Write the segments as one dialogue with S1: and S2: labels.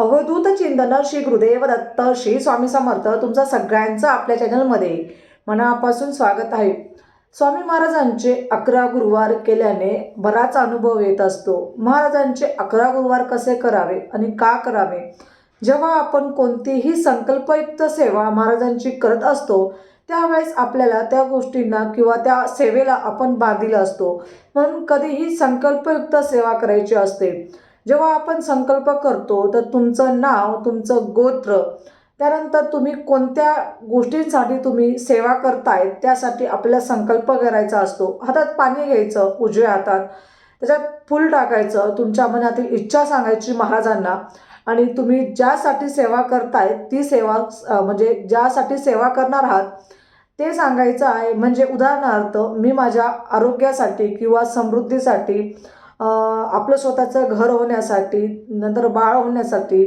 S1: अवधूत चिंतन श्री गुरुदेवदत्त श्री स्वामी समर्थ तुमचं सगळ्यांचं आपल्या चॅनलमध्ये मनापासून स्वागत आहे. स्वामी महाराजांचे अकरा गुरुवार केल्याने बराच अनुभव येत असतो. महाराजांचे अकरा गुरुवार कसे करावे आणि का करावे? जेव्हा आपण कोणतीही संकल्पयुक्त सेवा महाराजांची करत असतो त्यावेळेस आपल्याला त्या गोष्टींना किंवा त्या सेवेला आपण बांधील असतो. म्हणून कधीही संकल्पयुक्त सेवा करायची असते. जेव्हा आपण संकल्प करतो तर तुमचं नाव तुमचं गोत्र त्यानंतर तुम्ही कोणत्या गोष्टींसाठी तुम्ही सेवा करताय त्यासाठी आपल्याला संकल्प करायचा असतो. हातात पाणी घ्यायचं उजव्या हातात त्याच्यात फूल टाकायचं तुमच्या मनातील इच्छा सांगायची महाराजांना. आणि तुम्ही ज्यासाठी सेवा करताय ती सेवा म्हणजे ज्यासाठी सेवा करणार आहात ते सांगायचं आहे. म्हणजे उदाहरणार्थ मी माझ्या आरोग्यासाठी किंवा समृद्धीसाठी आपलं स्वतःचं घर होण्यासाठी नंतर बाळ होण्यासाठी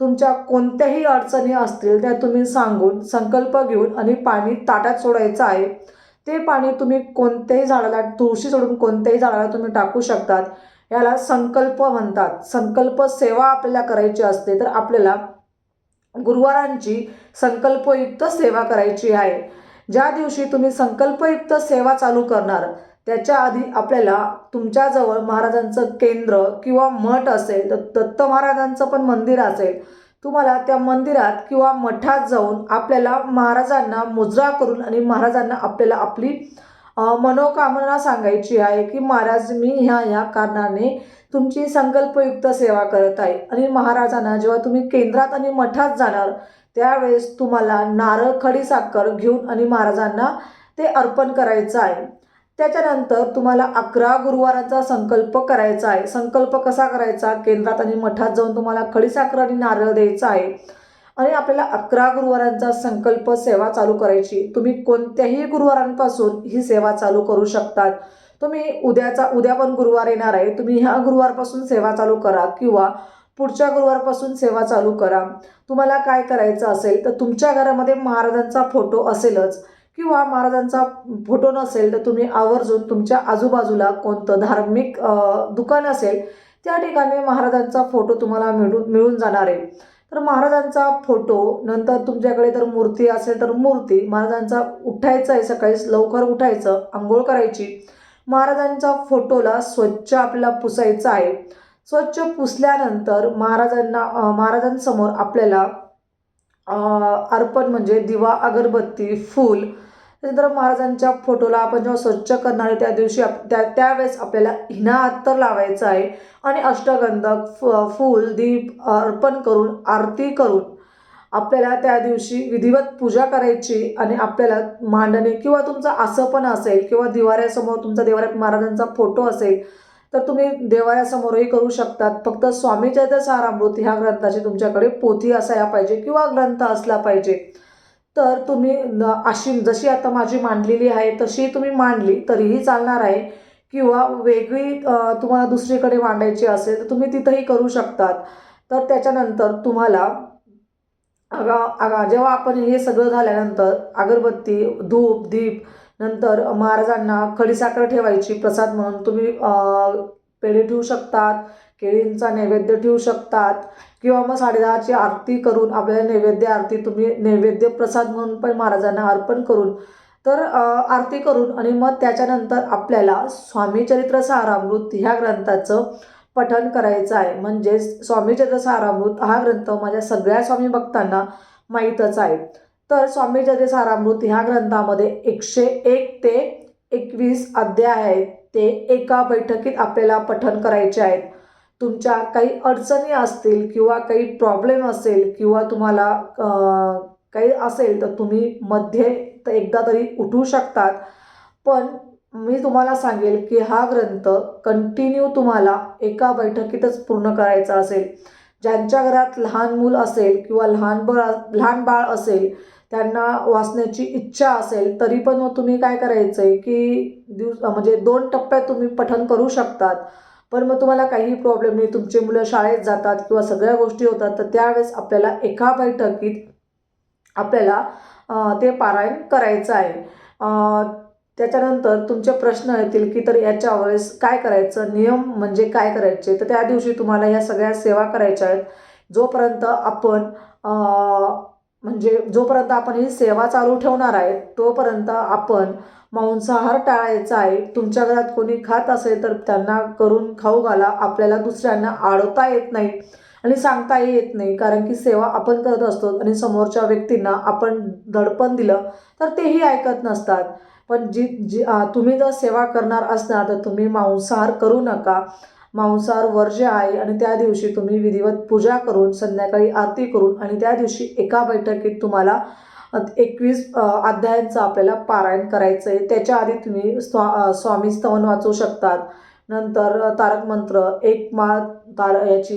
S1: तुमच्या कोणत्याही अडचणी असतील त्या तुम्ही सांगून संकल्प घेऊन आणि पाणी ताटात सोडायचं आहे. ते पाणी तुम्ही कोणत्याही झाडाला तुळशी सोडून कोणत्याही झाडाला तुम्ही टाकू शकतात. याला संकल्प म्हणतात. संकल्प सेवा आपल्याला करायची असते तर आपल्याला गुरुवारांची संकल्पयुक्त सेवा करायची आहे. ज्या दिवशी तुम्ही संकल्पयुक्त सेवा चालू करणार त्याच्या आधी आपल्याला तुमच्याजवळ महाराजांचं केंद्र किंवा मठ असेल तर दत्त महाराजांचं पण मंदिर असेल तुम्हाला त्या मंदिरात किंवा मठात जाऊन आपल्याला महाराजांना मुजरा करून आणि महाराजांना आपल्याला आपली मनोकामना सांगायची आहे की महाराज मी ह्या ह्या कारणाने तुमची संकल्पयुक्त सेवा करत आहे. आणि महाराजांना जेव्हा तुम्ही केंद्रात आणि मठात जाणार त्यावेळेस तुम्हाला नारळ खडीसाखर घेऊन आणि महाराजांना ते अर्पण करायचं आहे. त्याच्यानंतर तुम्हाला अकरा गुरुवाराचा संकल्प करायचा आहे. संकल्प कसा करायचा? केंद्रात आणि मठात जाऊन तुम्हाला खडीसाखर आणि नारळ द्यायचा आहे. आणि आपल्याला अकरा गुरुवारांचा संकल्प सेवा चालू करायची. तुम्ही कोणत्याही गुरुवारांपासून ही सेवा चालू करू शकतात. तुम्ही उद्याचा उद्या पण गुरुवार येणार आहे. तुम्ही ह्या गुरुवारपासून सेवा चालू करा किंवा पुढच्या गुरुवारपासून सेवा चालू करा. तुम्हाला काय करायचं असेल तर तुमच्या घरामध्ये महाराजांचा फोटो असेलच. किंवा महाराजांचा फोटो नसेल तर तुम्ही आवर्जून तुमच्या आजूबाजूला कोणतं धार्मिक दुकान असेल त्या ठिकाणी महाराजांचा फोटो तुम्हाला मिळून मिळून जाणार आहे. तर महाराजांचा फोटो नंतर तुमच्याकडे तर मूर्ती असेल तर मूर्ती महाराजांचा उठायचं आहे सकाळी लवकर उठायचं आंघोळ करायची. महाराजांच्या फोटोला स्वच्छ आपल्याला पुसायचं आहे. स्वच्छ पुसल्यानंतर महाराजांना महाराजांसमोर आपल्याला अर्पण म्हणजे दिवा अगरबत्ती फूल त्यानंतर महाराजांच्या फोटोला आपण जेव्हा स्वच्छ करणार आहे त्या दिवशी आप त्या त्यावेळेस आपल्याला हिना अत्तर लावायचं आहे. आणि अष्टगंधक फ फूल दीप अर्पण करून आरती करून आपल्याला त्या दिवशी विधिवत पूजा करायची आणि आपल्याला मांडणे किंवा तुमचं असं पण असेल किंवा दिवाऱ्यासमोर तुमचा देवाऱ्यात महाराजांचा फोटो असेल तर तुम्ही देवाऱ्यासमोरही करू शकतात. फक्त स्वामी चैत्र सारामृत ह्या ग्रंथाची तुमच्याकडे पोथी असायला पाहिजे किंवा ग्रंथ असला पाहिजे. तर तुम्ही अशी जशी आता माझी मांडलेली आहे तशी तुम्ही मांडली तरीही चालणार आहे. किंवा वेगळी तुम्हाला दुसरीकडे मांडायची असेल तर तुम्ही तिथंही करू शकतात. तर त्याच्यानंतर तुम्हाला अगा अगा जेव्हा आपण हे सगळं झाल्यानंतर अगरबत्ती धूप दीप नंतर महाराजांना खडीसाखर ठेवायची प्रसाद म्हणून तुम्ही पेढे ठेवू शकतात. केळींचा नैवेद्य ठेवू शकतात. किंवा मग साडेदहाची आरती करून आपल्याला नैवेद्य आरती तुम्ही नैवेद्य प्रसाद म्हणून पण महाराजांना अर्पण करून तर आरती करून आणि मग त्याच्यानंतर आपल्याला स्वामी चरित्र सारामृत ह्या ग्रंथाचं पठन करायचं आहे. म्हणजेच स्वामीचरित्र सारामृत हा ग्रंथ माझ्या सगळ्या स्वामी भक्तांना माहीतच आहे. तर स्वामीचरित्र सारामृत ह्या ग्रंथामध्ये एकशे एक ते एकवीस अध्याय आहेत. ते एका बैठकीत आपल्याला पठन करायचे आहेत. तुमच्या काही अडचणी असतील किंवा काही प्रॉब्लेम असेल किंवा तुम्हाला काही असेल तर तुम्ही मध्ये तर एकदा तरी उठू शकतात. पण मी तुम्हाला सांगेल की हा ग्रंथ कंटिन्यू तुम्हाला एका बैठकीतच पूर्ण करायचा असेल. ज्यांच्या घरात लहान मूल असेल किंवा लहान बाळ लहान बाळ असेल त्यांना वाचण्याची इच्छा असेल तरी पण मग तुम्ही काय करायचं आहे की दिवस म्हणजे दोन टप्प्यात तुम्ही पठन करू शकतात. पण मग तुम्हाला काही प्रॉब्लेम नाही. तुमची मुलं शाळेत जातात किंवा सगळ्या गोष्टी होतात तर त्यावेळेस आपल्याला एका बैठकीत आपल्याला ते पारायण करायचं आहे. त्याच्यानंतर तुमचे प्रश्न येतील की तर याच्या वेळेस काय करायचं? नियम म्हणजे काय करायचे? तर त्या दिवशी तुम्हाला ह्या सगळ्या सेवा करायच्या आहेत. जोपर्यंत आपण म्हणजे जोपर्यंत आपण ही सेवा चालू ठेवणार आहे तोपर्यंत आपण मांसाहार टाळायचा आहे. तुमच्या घरात कोणी खात असेल तर त्यांना करून खाऊ घाला. आपल्याला दुसऱ्यांना आडवता येत नाही आणि सांगताही येत नाही. कारण की सेवा आपण करत असतो आणि समोरच्या व्यक्तींना आपण दडपण दिलं तर तेही ऐकत नसतात. पण जी जी तुम्ही जर सेवा करणार असणार तर तुम्ही मांसाहार करू नका. मांसाहार वर्ज्य आहे आणि त्या दिवशी तुम्ही विधिवत पूजा करून संध्याकाळी आरती करून आणि त्या दिवशी एका बैठकीत तुम्हाला एकवीस अध्यायांचं आपल्याला पारायण करायचं आहे त्याच्या आधी तुम्ही स्वा स्वामी स्तवन वाचू शकतात. नंतर तारक मंत्र एक माळ तार याची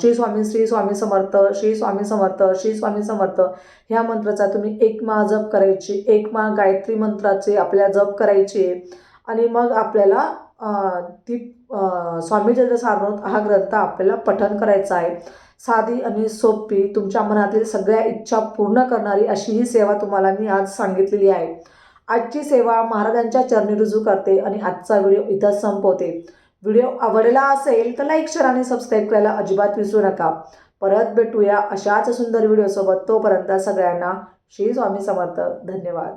S1: श्री स्वामी श्री स्वामी समर्थ श्री स्वामी समर्थ श्री स्वामी समर्थ ह्या मंत्राचा तुम्ही एक माळ जप करायची एक माळ गायत्री मंत्राचे आपल्याला जप करायची. आणि मग आपल्याला ती स्वामी चंद्र सारनाथ हा ग्रंथ आपल्याला पठन करायचा आहे. साधी आणि सोपी तुमच्या मनातील सगळ्या इच्छा पूर्ण करणारी अशी ही सेवा तुम्हाला मी आज सांगितलेली आहे. आजची सेवा महाराजांच्या चरणी रुजू करते आणि आजचा व्हिडिओ इथं संपवते. व्हिडिओ आवडला असेल तर लाईक शेअर आणि सबस्क्राईब करायला अजिबात विसरू नका. परत भेटूया अशाच सुंदर व्हिडिओसोबत. तोपर्यंत सगळ्यांना श्री स्वामी समर्थ. धन्यवाद.